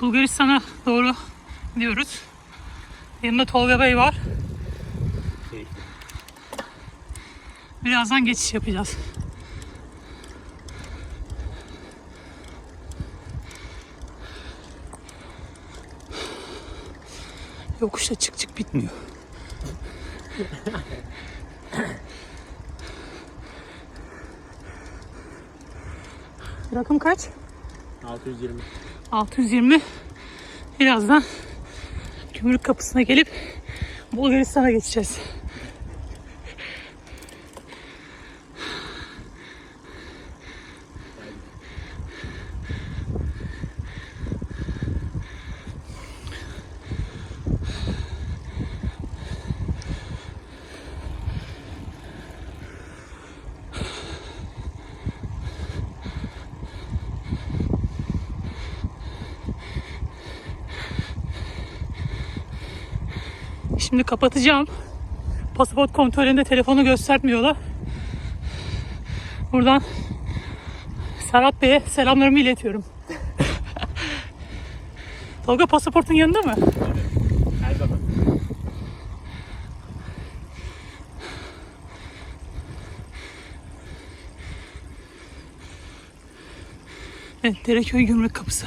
Bulgaristan'a doğru gidiyoruz. Yanımda Tolga Bey var. Birazdan geçiş yapacağız. Yokuşta çık çık bitmiyor. Rakım kaç? 620. 620. Birazdan gümrük kapısına gelip Bulgaristan'a geçeceğiz. Şimdi kapatacağım. Pasaport kontrolünde telefonu göstermiyorlar. Buradan Serhat Bey'e selamlarımı iletiyorum. Tolga pasaportun yanında mı? Her zaman. Evet, Dereköy Gümrük Kapısı.